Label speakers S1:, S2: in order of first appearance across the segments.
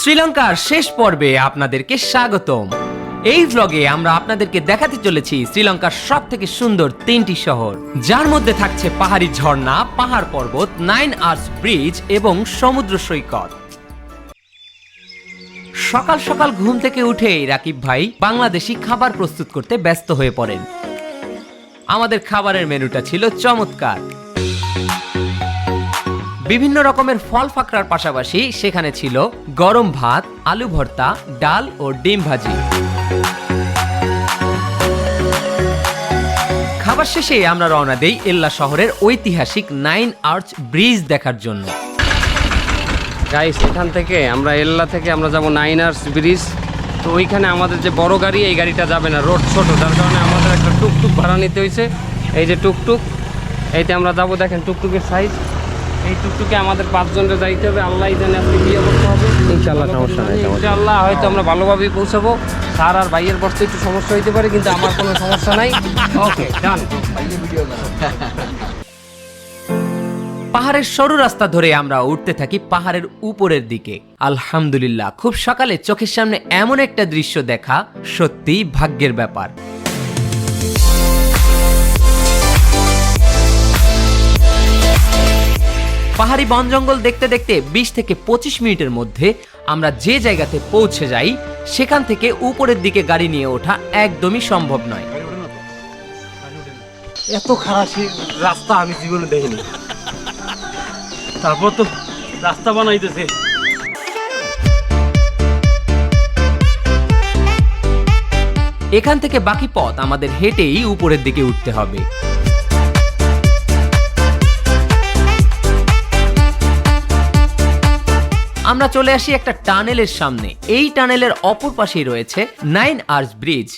S1: শ্রীলঙ্কার শেষ পর্বে আপনাদেরকে স্বাগতম। এই ভ্লগে আমরা আপনাদেরকে দেখাতে চলেছি শ্রীলঙ্কার সব থেকে সুন্দর তিনটি শহর। যার মধ্যে থাকছে পাহাড়ি ঝর্ণা, পাহাড় পর্বত নাইন আর্স ব্রিজ এবং সমুদ্র সৈকত। সকাল সকাল ঘুম থেকে উঠেই রাকিব ভাই বাংলাদেশি খাবার প্রস্তুত করতে ব্যস্ত হয়ে পড়েন। আমাদের খাবারের মেনুটা ছিল চমৎকার। বিভিন্ন রকমের ফল ফাকরার পাশাপাশি সেখানে ছিল গরম ভাত, আলু ভর্তা, ডাল ও ডিম ভাজি। খাবার শেষে আমরা রওনা দেই এল্লা শহরের ঐতিহাসিক নাইন আর্চ ব্রিজ দেখার জন্য।
S2: গাইস এখান থেকে আমরা এল্লা থেকে আমরা যাব নাইনার্স ব্রিজ। তো ওইখানে আমাদের যে বড় গাড়ি, এই গাড়িটা যাবে না, রোড ছোট, যার কারণে আমাদের একটা টুকটুক ভাড়া নিতে হয়েছে। এই যে টুকটুক, এইতে আমরা যাব, দেখেন টুকটুকের সাইজ এই টুকটুকে আমাদের পাঁচজনকে যাইতে হবে। আল্লাহ জানে আজকে বিয়ে করতে হবে।
S3: ইনশাআল্লাহ, সমস্যা নাই।
S2: ইনশাআল্লাহ হয়তো আমরা ভালোভাবেই পৌঁছাবো। স্যার আর ভাইয়ের বসতে একটু সমস্যা হইতে পারে কিন্তু আমার কোনো সমস্যা নাই। ওকে ডান
S1: পাহাড়ের সরু রাস্তা ধরে আমরা উঠতে থাকি পাহাড়ের উপরের দিকে। আলহামদুলিল্লাহ খুব সকালে চোখের সামনে এমন একটা দৃশ্য দেখা সত্যিই ভাগ্যের ব্যাপার। পাহাড়ি বন জঙ্গল দেখতে দেখতে বিশ থেকে পঁচিশ মিনিটের মধ্যে আমরা যে জায়গাতে পৌঁছে যাই সেখান থেকে উপরের দিকে গাড়ি নিয়ে ওঠা একদমই সম্ভব নয়।
S3: এত খারাপ রাস্তা আমি জীবনে দেখিনি। তারপর তো রাস্তা বানাইতেছে।
S1: এখান থেকে বাকি পথ আমাদের হেঁটেই উপরের দিকে উঠতে হবে। আমরা চলে আসি একটা টানেলের সামনে। এই টানেলের অপর পাশেই রয়েছে নাইন আর্স ব্রিজ।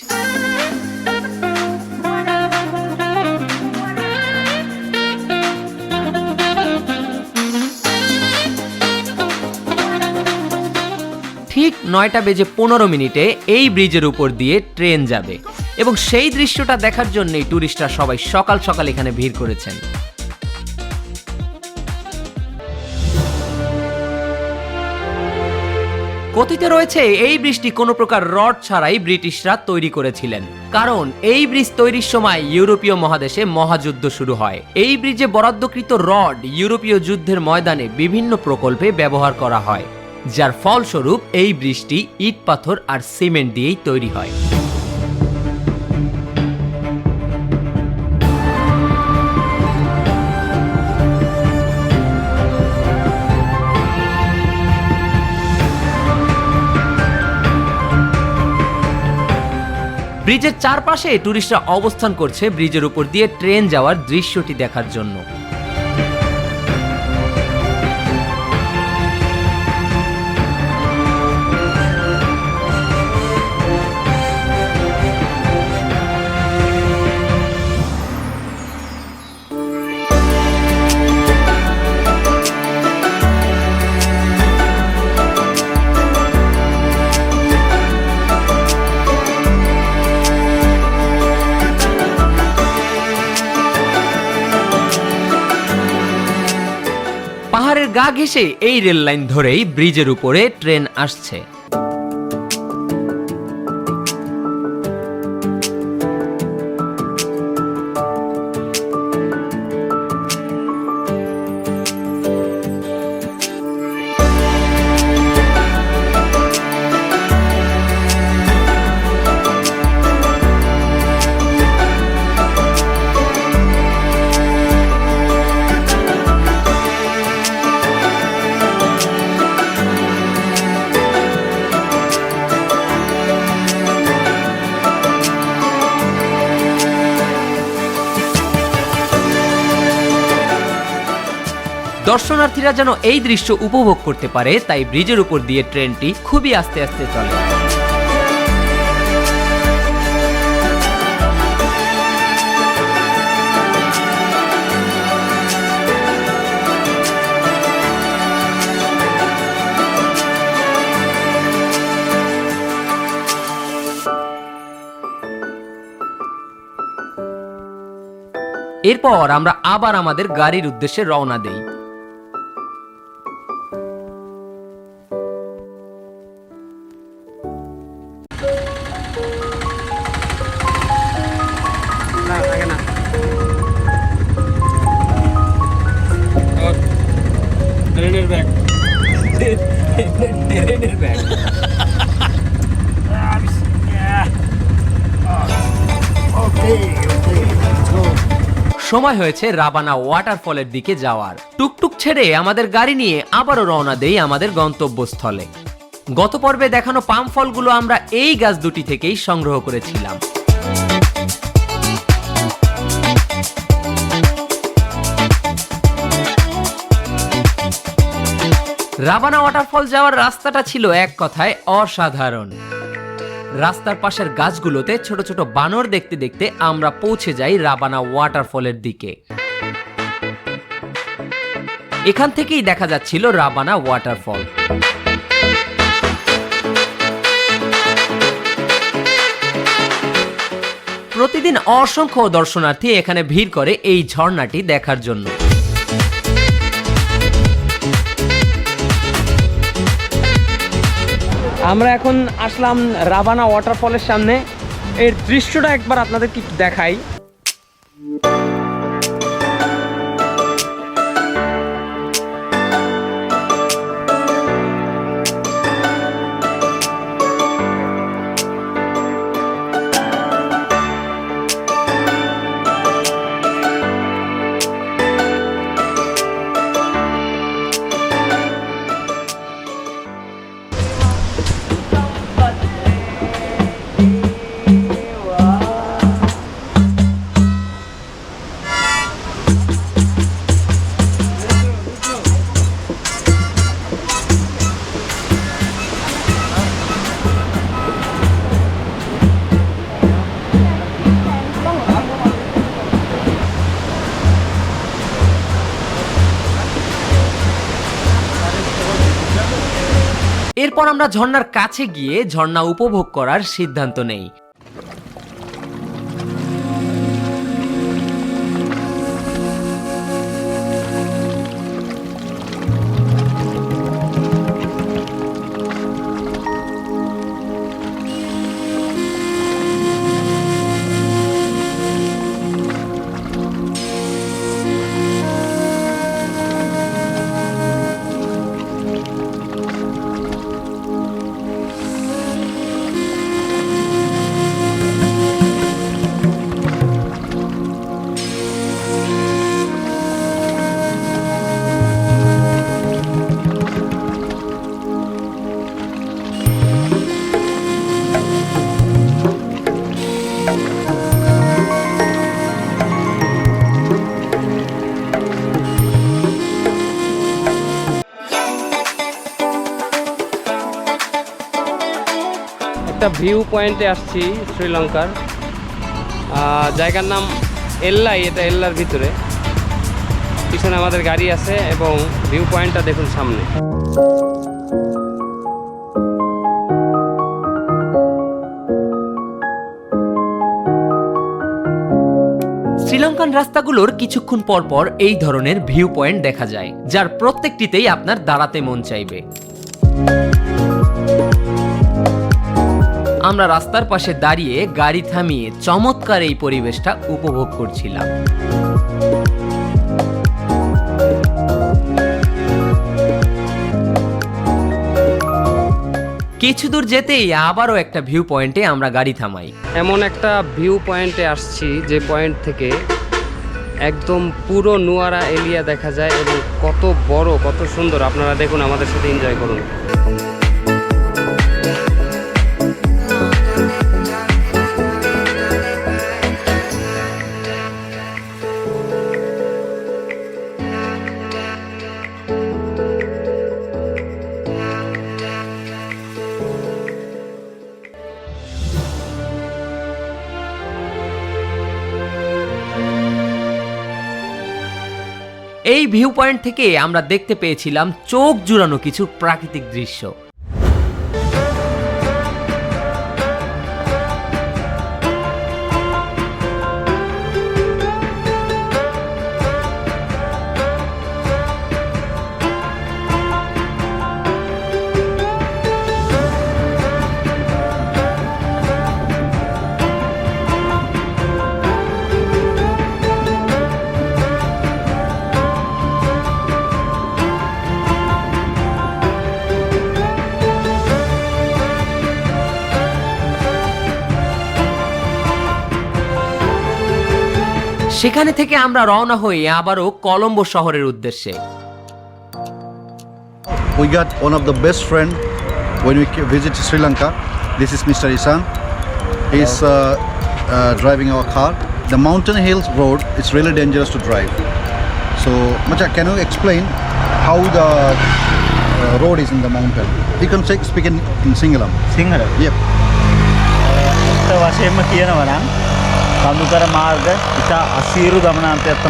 S1: ঠিক নয়টা বেজে পনেরো মিনিটে এই ব্রিজের উপর দিয়ে ট্রেন যাবে। এবং সেই দৃশ্যটা দেখার জন্যই টুরিস্টরা সবাই সকাল সকাল এখানে ভিড় করেছেন। কথিত রয়েছে, এই ব্রিজটি কোনো প্রকার রড ছাড়াই ব্রিটিশরা তৈরি করেছিলেন। কারণ, এই ব্রিজ তৈরির সময় ইউরোপীয় মহাদেশে মহাযুদ্ধ শুরু হয়। এই ব্রিজে বরাদ্দকৃত রড ইউরোপীয় যুদ্ধের ময়দানে বিভিন্ন প্রকল্পে ব্যবহার করা হয়। যার ফলস্বরূপ, এই ব্রিজটি ইট, পাথর আর সিমেন্ট দিয়েই তৈরি হয়। ব্রিজের চারপাশে টুরিস্টরা অবস্থান করছে ব্রিজের উপর দিয়ে ট্রেন যাওয়ার দৃশ্যটি দেখার জন্য। গা ঘেঁষে এই রেল লাইন ধরেই ব্রিজের উপরে ট্রেন আসছে। দর্শনার্থীরা যেন এই দৃশ্য উপভোগ করতে পারে, তাই ব্রিজের উপর দিয়ে ট্রেনটি খুবই আস্তে আস্তে চলে। এরপর আমরা আবার আমাদের গাড়ির উদ্দেশ্যে রওনা দেই। সময় হয়েছে রাবানা ওয়াটারফলের দিকে যাওয়ার। টুকটুক ছেড়ে আমাদের গাড়ি নিয়ে আবারও রওনা দেই আমাদের গন্তব্যস্থলে। গত পর্বে দেখানো পাম ফলগুলো আমরা এই গাছ দুটি থেকেই সংগ্রহ করেছিলাম। রাবানা ওয়াটারফল যাওয়ার রাস্তাটা ছিল এক কথায় অসাধারণ। রাস্তার পাশের গাছগুলোতে ছোট ছোট বানর দেখতে দেখতে আমরা পৌঁছে যাই রাবানা ওয়াটারফলের দিকে। এখান থেকেই দেখা যাচ্ছিল রাবানা ওয়াটারফল প্রতিদিন অসংখ্য দর্শনার্থী এখানে ভিড় করে এই ঝর্ণাটি দেখার জন্য।
S2: আমরা এখন আসলাম রাবানা ওয়াটারফলের সামনে। এর দৃশ্যটা একবার আপনাদের কি দেখাই।
S1: এরপর আমরা ঝর্ণার কাছে গিয়ে ঝর্ণা উপভোগ করার সিদ্ধান্ত নেই।
S2: ভিউ পয়েন্টে আসছি শ্রীলঙ্কার। জায়গার নাম এল্লাই, এটা এল্লার ভিতরে। পিছনে আমাদের গাড়ি আছে এবং ভিউ পয়েন্টটা দেখুন সামনে।
S1: শ্রীলঙ্কান রাস্তাগুলোর কিছুক্ষণ পর পর এই ধরনের ভিউ পয়েন্ট দেখা যায়, যার প্রত্যেকটিতেই আপনার দাঁড়াতে মন চাইবে। আমরা রাস্তার পাশে দাঁড়িয়ে গাড়ি থামিয়ে চমৎকার এই পরিবেশটা উপভোগ করছিলাম। কিছু দূর যেতেই আবারও একটা ভিউ পয়েন্টে আমরা গাড়ি থামাই।
S2: এমন একটা ভিউ পয়েন্টে আসছি যে পয়েন্ট থেকে একদম পুরো নোয়ারা এরিয়া দেখা যায় এবং কত বড়, কত সুন্দর। আপনারা দেখুন, আমাদের সাথে এনজয় করুন।
S1: ভিউ পয়েন্ট থেকে আমরা দেখতে পেয়েছিলাম চোখ জুড়ানো কিছু প্রাকৃতিক দৃশ্য। সেখানে থেকে আমরা রওনা হই আবারও কলম্বো শহরের উদ্দেশ্যে
S4: We got one of the best friend when we visit Sri Lanka. This is Mr. Isan. He's uh, uh, driving our car. The mountain hills road is really dangerous to drive. So, Macha, can you explain how the uh, road is in the mountain? You can speak in, in Singalam.
S5: Singalam?
S4: Yep.
S5: Uh, ಕಾಮುಕರ মার্গ এটা ಹಸಿರು ಗಮನ আনতে ಅರ್ಥ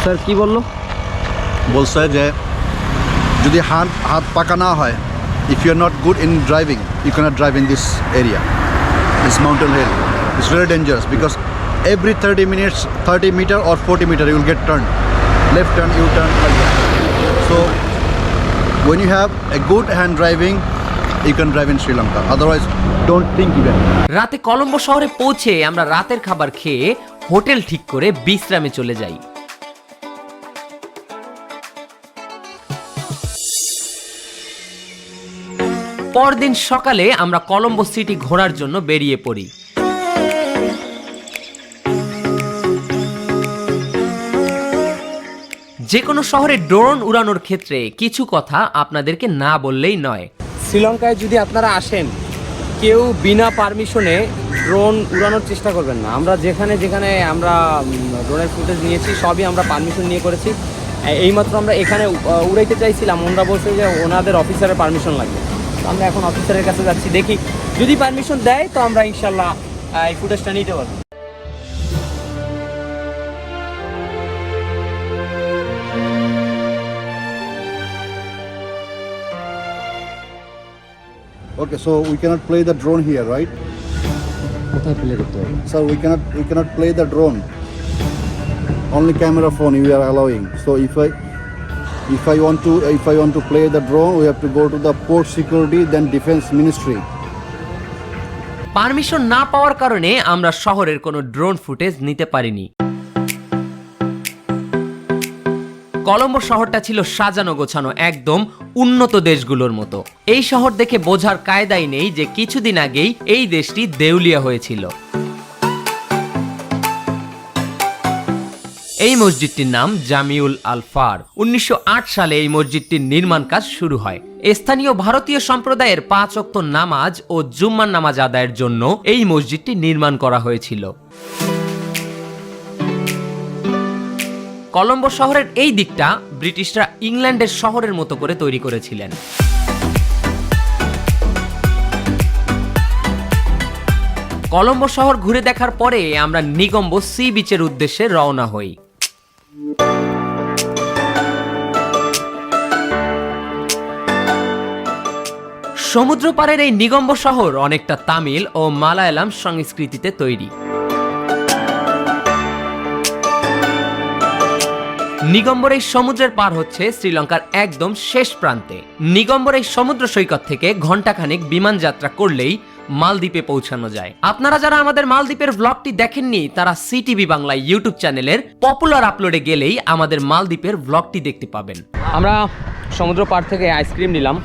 S2: sir কি বলল
S4: বলছে যে যদি হাত হাত পাকা না হয় if you are not good in driving you can drive in this area this mountain hill it's very dangerous because every thirty minutes thirty metre or forty metre you'll get turn left turn U turn so when you have a good hand driving
S1: রাতে কলম্বো শহরে পৌঁছে আমরা রাতের খাবার খেয়ে hotel ঠিক করে বিশ্রামে চলে যাই। পরদিন সকালে আমরা কলম্বো সিটি ঘোরার জন্য বেরিয়ে পড়ি। যে কোনো শহরে ড্রোন উড়ানোর ক্ষেত্রে কিছু কথা আপনাদেরকে না বললেই নয়।
S2: শ্রীলঙ্কায় যদি আপনারা আসেন, কেউ বিনা পারমিশনে ড্রোন উড়ানোর চেষ্টা করবেন না। আমরা যেখানে যেখানে আমরা ড্রোনের ফুটেজ নিয়েছি, সবই আমরা পারমিশন নিয়ে করেছি। এইমাত্র আমরা এখানে উড়াইতে চাইছিলাম, ওনারা বলছে যে ওনাদের অফিসারের পারমিশন লাগবে। আমরা এখন অফিসারের কাছে যাচ্ছি, দেখি। যদি পারমিশন দেয়, তো আমরা ইনশাল্লাহ এই ফুটেজটা নিতে পারব।
S4: Okay so we cannot play the drone here right
S2: কোথায় প্লে করতে হবে
S4: Sir, we cannot we cannot play the drone. Only camera phone we are allowing. So if I if I want to if I want to play the drone, we have to go to the port security, then defense ministry.
S1: Permission না পাওয়ার কারণে আমরা শহরের কোনো drone footage নিতে পারিনি কলম্বো শহরটা ছিল সাজানো গোছানো একদম উন্নত দেশগুলোর মতো। এই শহর দেখে বোঝার কায়দাই নেই যে কিছুদিন আগেই এই দেশটি দেউলিয়া হয়েছিল। এই মসজিদটির নাম জামিউল আলফার। উনিশশো আট সালে এই মসজিদটির নির্মাণ কাজ শুরু হয়। স্থানীয় ভারতীয় সম্প্রদায়ের পাঁচ অক্ত নামাজ ও জুম্মার নামাজ আদায়ের জন্য এই মসজিদটি নির্মাণ করা হয়েছিল। কলম্বো শহরের এই দিকটা ব্রিটিশরা ইংল্যান্ডের শহরের মতো করে তৈরি করেছিলেন। কলম্বো শহর ঘুরে দেখার পরে আমরা নিগম্বো সি বিচের উদ্দেশ্যে রওনা হই। সমুদ্র পাড়ের এই নিগম্ব শহর অনেকটা তামিল ও মালায়ালাম সংস্কৃতিতে তৈরি। নিগম্বর এই সমুদ্রের পার হচ্ছে শ্রীলঙ্কার একদম শেষ প্রান্তে। নিগম্বর এই সমুদ্র সৈকত থেকে ঘন্টাখানেক বিমান যাত্রা করলেই মালদ্বীপে পৌঁছানো যায়। আপনারা যারা আমাদের মালদ্বীপের ব্লগটি দেখেননি, তারা সিটিভি বাংলা ইউটিউব চ্যানেলের পপুলার আপলোডে গেলেই আমাদের মালদ্বীপের ব্লগটি দেখতে পাবেন।
S2: আমরা সমুদ্র পার থেকে আইসক্রিম নিলাম।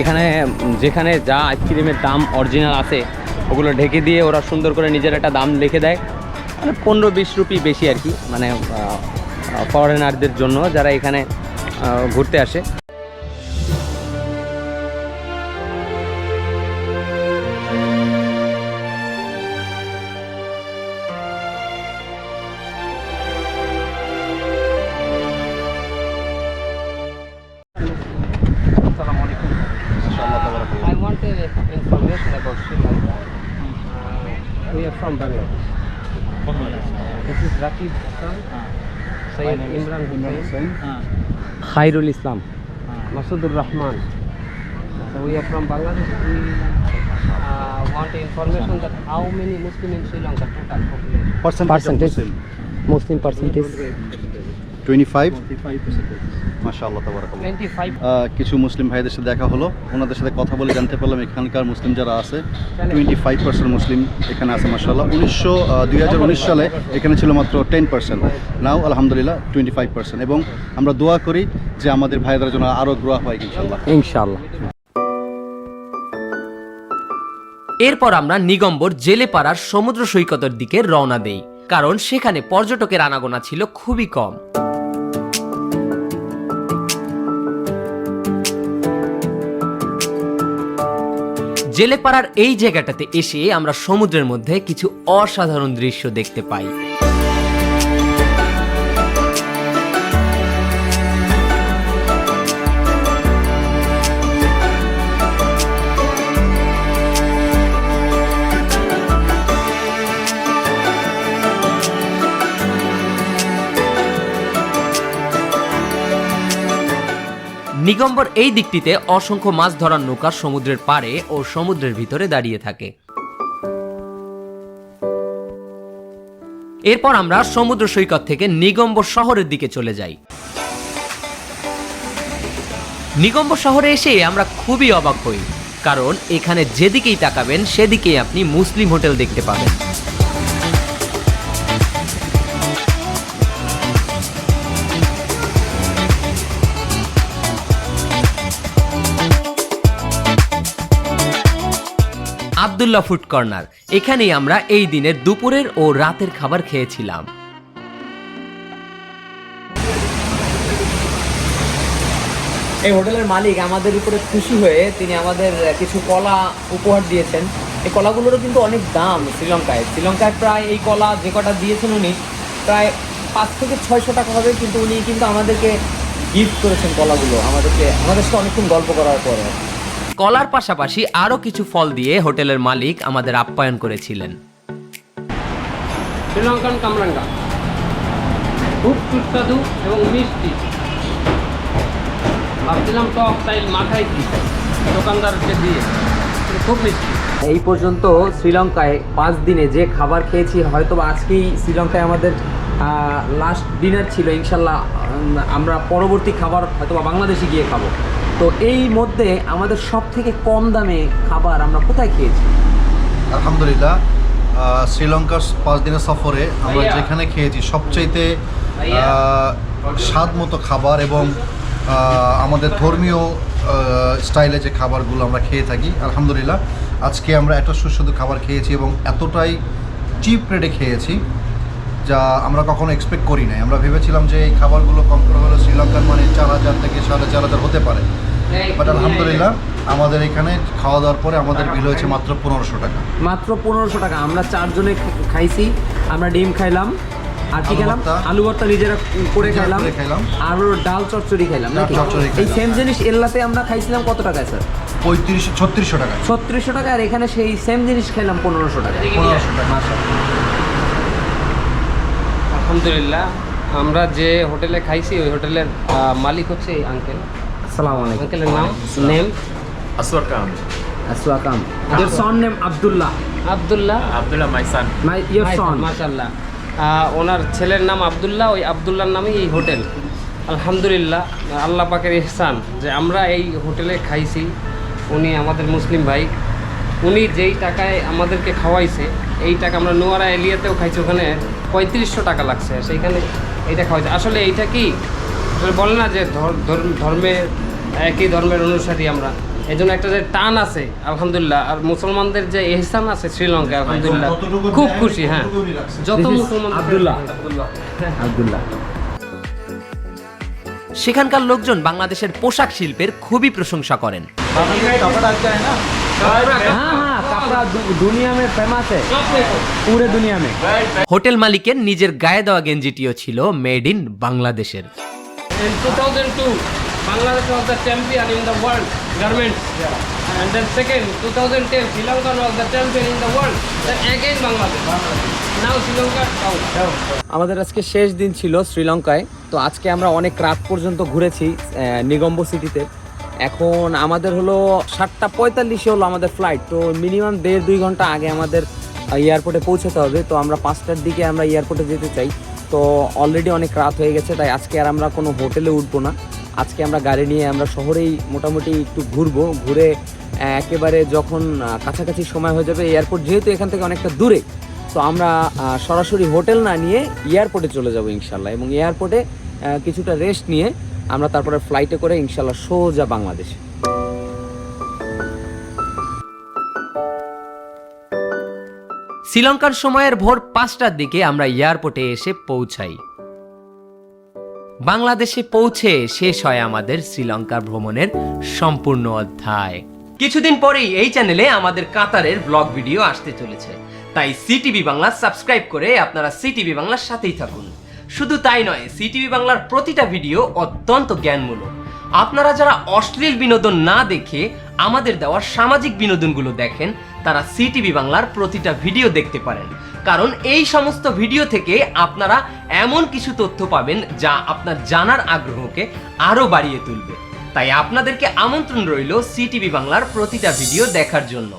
S2: এখানে যেখানে যা আইসক্রিমের দাম অরিজিনাল আছে, ওগুলো ঢেকে দিয়ে ওরা সুন্দর করে নিজের একটা দাম লিখে দেয়। মানে পনেরো বিশ রুপি বেশি আর কি। মানে ফরেনারদের জন্য যারা এখানে ঘুরতে আসে uh. Uh, we are from Bangladesh. This is Rakib Hassan, Rahman. So we are from Bangladesh. We uh, want information that how many Muslim in Sri Lanka total population?
S4: Percentage,
S2: Percentage.
S4: of Muslim.
S2: Muslim percentage
S4: 25 মাশাআল্লাহ তাবারাকাল্লাহ। কিছু মুসলিম ভাইদের সাথে দেখা হলো। ওনাদের সাথে কথা বলে জানতে পারলাম এখানকার মুসলিম যারা আছে। টোয়েন্টি ফাইভ পার্সেন্ট মুসলিম এখানে আছে মাসাল্লাহ উনিশশো দুই হাজার উনিশ সালে এখানে ছিল মাত্র টেন পার্সেন্ট নাও আলহামদুলিল্লাহ টোয়েন্টি ফাইভ পার্সেন্ট এবং আমরা দোয়া করি যে আমাদের ভাইদের জন্য আরও গ্রোয়া হয় ইনশাল্লাহ
S2: ইনশাআল্লাহ।
S1: এরপর আমরা নিগম্বর জেলেপাড়ার সমুদ্র সৈকতের দিকে রওনা দেই
S3: কারণ সেখানে পর্যটকের আনাগোনা ছিল খুবই কম। জেলেপাড়ার এই জায়গাটাতে এসে আমরা সমুদ্রের মধ্যে কিছু অসাধারণ দৃশ্য দেখতে পাই। নিগম্বর এই দিকটিতে অসংখ্য মাছ ধরার নৌকা সমুদ্রের পাড়ে ও সমুদ্রের ভিতরে দাঁড়িয়ে থাকে। এরপর আমরা সমুদ্র সৈকত থেকে নিগম্বর শহরের দিকে চলে যাই। নিগম্বর শহরে এসে আমরা খুবই অবাক হই, কারণ এখানে যেদিকেই তাকাবেন, সেদিকেই আপনি মুসলিম হোটেল দেখতে পাবেন। Abdullah food corner. এখানেই আমরা এই দিনের দুপুরের ও রাতের খাবার খেয়েছিলাম। এই হোটেলের মালিক আমাদের উপরে খুশি হয়ে তিনি আমাদের কিছু কলা উপহার দিয়েছেন। এই কলাগুলোরও কিন্তু অনেক দাম শ্রীলঙ্কায়। শ্রীলঙ্কায় প্রায় এই কলা যে কটা দিয়েছেন উনি, প্রায় পাঁচ থেকে ছয়শো টাকা হবে, কিন্তু উনি কিন্তু আমাদেরকে গিফট করেছেন কলাগুলো। আমাদেরকে, আমাদের সাথে অনেকক্ষণ গল্প করার পরে। কলার পাশাপাশি আরও কিছু ফল দিয়ে হোটেলের মালিক আমাদের আপ্যায়ন করেছিলেন।
S2: শ্রীলঙ্কান কামরাঙ্গা। খুব সুস্বাদু এবং মিষ্টি। ভাবছিলাম টক তাই মাথায় কি দোকানদারকে দিয়ে। খুব মিষ্টি।
S3: এই পর্যন্ত শ্রীলঙ্কায় পাঁচ দিনে যে খাবার খেয়েছি হয়তো বা আজকেই শ্রীলঙ্কায় আমাদের লাস্ট ডিনার ছিল ইনশাল্লাহ আমরা পরবর্তী খাবার হয়তো বাংলাদেশে গিয়ে খাব। তো এই মধ্যে আমাদের সব থেকে কম দামে খাবার আমরা কোথায় খেয়েছি?
S4: আলহামদুলিল্লাহ শ্রীলঙ্কার পাঁচ দিনের সফরে আমরা যেখানে খেয়েছি সবচাইতে। স্বাদ মতো খাবার এবং আমাদের ধর্মীয় স্টাইলে যে খাবারগুলো আমরা খেয়ে থাকি আলহামদুলিল্লাহ আজকে আমরা এত সুস্বাদু খাবার খেয়েছি এবং এতটাই চিপ রেটে খেয়েছি যা আমরা কখনো এক্সপেক্ট করি নাই। আমরা ভেবেছিলাম যে এই খাবারগুলো কম করে হলে শ্রীলঙ্কার মানে চার হাজার থেকে সাড়ে চার হাজার হতে পারে। বাট আলহামদুলিল্লাহ আমাদের এখানে খাওয়া দাওয়ার পরে আমাদের বিল হয়েছে মাত্র পনেরোশো টাকা।
S3: মাত্র পনেরোশো টাকা। আমরা চারজনে খাইছি আমরা ডিম খাইলাম আর কি
S4: আলু
S3: খেলাম?
S4: ভর্তা।
S3: আলু ভর্তা নিজেরা করে খাইলাম। আর ডাল চচ্চড়ি?
S4: চচ্চড়ি
S3: এই সেম জিনিস এল্লাতে আমরা খাইছিলাম কত টাকায় স্যার
S4: পঁয়ত্রিশশো ছত্রিশশো টাকা।
S3: ছত্রিশশো টাকা আর এখানে সেই সেম জিনিস খাইলাম পনেরোশো টাকা।
S4: পনেরোশো টাকা।
S2: আলহামদুলিল্লাহ আমরা যে হোটেলে খাইছি ওই হোটেলের আহ, মালিক হচ্ছে এই আঙ্কেল
S3: আসসালামু আলাইকুম।
S2: আঙ্কেলের নাম? নেম?
S6: Aswakam.
S3: আসসালাম your son name Abdullah.
S2: Abdullah?
S6: Abdullah, my son.
S3: my your son
S2: মাশাল্লাহ ওনার ছেলের নাম আবদুল্লাহ ওই আবদুল্লাহর নামই এই হোটেল। আলহামদুলিল্লাহ আল্লাহ পাকের ইহসান যে আমরা এই হোটেলে খাইছি। উনি আমাদের মুসলিম ভাই। উনি যেই টাকায় আমাদেরকে খাওয়াইছে এই টাকা আমরা নোয়ারা এলিয়াতেও খাইছি ওখানে পঁয়ত্রিশশো টাকা লাগছে। সেইখানে এইটা খাওয়াইছে। আসলে এইটা কি? আসলে বলে না যে ধর- ধর্ম- ধর্মের একই ধর্মের অনুসারী আমরা। এই জন্য একটা যে টান আছে আলহামদুলিল্লাহ। আর মুসলমানদের যে এহসান আছে শ্রীলঙ্কায় আলহামদুলিল্লাহ। খুব খুশি হ্যাঁ। যত মুসলমান
S3: আব্দুল্লাহ। আব্দুল্লাহ। সেখানকার লোকজন বাংলাদেশের পোশাক শিল্পের খুবই প্রশংসা করেন। হ্যাঁ হ্যাঁ হোটেল মালিকের নিজের গায়ে দেওয়া গেঞ্জিটিও ছিল মেড ইন বাংলাদেশের।
S2: 2002, Bangladesh was the champion in the world garments. Yeah. And then second, 2010, Sri Lanka was the champion in the world. Then again Bangladesh. Now Sri Lanka down.
S3: আমাদের আজকে শেষ দিন ছিল শ্রীলঙ্কায় তো আজকে আমরা অনেক রাত পর্যন্ত ঘুরেছি নিগম্ব সিটিতে এখন আমাদের হলো সাতটা পঁয়তাল্লিশে হলো আমাদের ফ্লাইট তো মিনিমাম দেড় দুই ঘণ্টা আগে আমাদের এয়ারপোর্টে পৌঁছাতে হবে তো আমরা পাঁচটার দিকে আমরা এয়ারপোর্টে যেতে চাই তো অলরেডি অনেক রাত হয়ে গেছে তাই আজকে আর আমরা কোনো হোটেলে উঠবো না আজকে আমরা গাড়ি নিয়ে আমরা শহরেই মোটামুটি একটু ঘুরবো, ঘুরে একেবারে যখন কাছাকাছি সময় হয়ে যাবে এয়ারপোর্ট যেহেতু এখান থেকে অনেকটা দূরে, তো আমরা সরাসরি হোটেল না নিয়ে এয়ারপোর্টে চলে যাব ইনশাল্লাহ এবং এয়ারপোর্টে কিছুটা রেস্ট নিয়ে আমরা তারপরে ফ্লাইটে করে ইনশাল্লাহ সোজা বাংলাদেশে।
S1: শ্রীলঙ্কার সময়ের ভোর পাঁচটার দিকে আমরা এয়ারপোর্টে এসে পৌঁছাই। বাংলাদেশে পৌঁছে শেষ হয় আমাদের শ্রীলঙ্কা ভ্রমণের সম্পূর্ণ অধ্যায়। কিছুদিন পরেই এই চ্যানেলে আমাদের কাতারের ব্লগ ভিডিও আসতে চলেছে। তাই সিটিভি বাংলা সাবস্ক্রাইব করে আপনারা সিটিভি বাংলার সাথেই থাকুন। শুধু তাই নয় সিটিভি বাংলার প্রতিটা ভিডিও অত্যন্ত জ্ঞানমূলক। আপনারা যারা অশ্লীল বিনোদন না দেখে আমাদের দেওয়া সামাজিক বিনোদনগুলো দেখেন, তারা সিটিভি বাংলার প্রতিটা ভিডিও দেখতে পারেন। কারণ এই সমস্ত ভিডিও থেকে আপনারা এমন কিছু তথ্য পাবেন যা আপনার জানার আগ্রহকে আরও বাড়িয়ে তুলবে। তাই আপনাদেরকে আমন্ত্রণ রইল সিটিভি বাংলার প্রতিটা ভিডিও দেখার জন্য।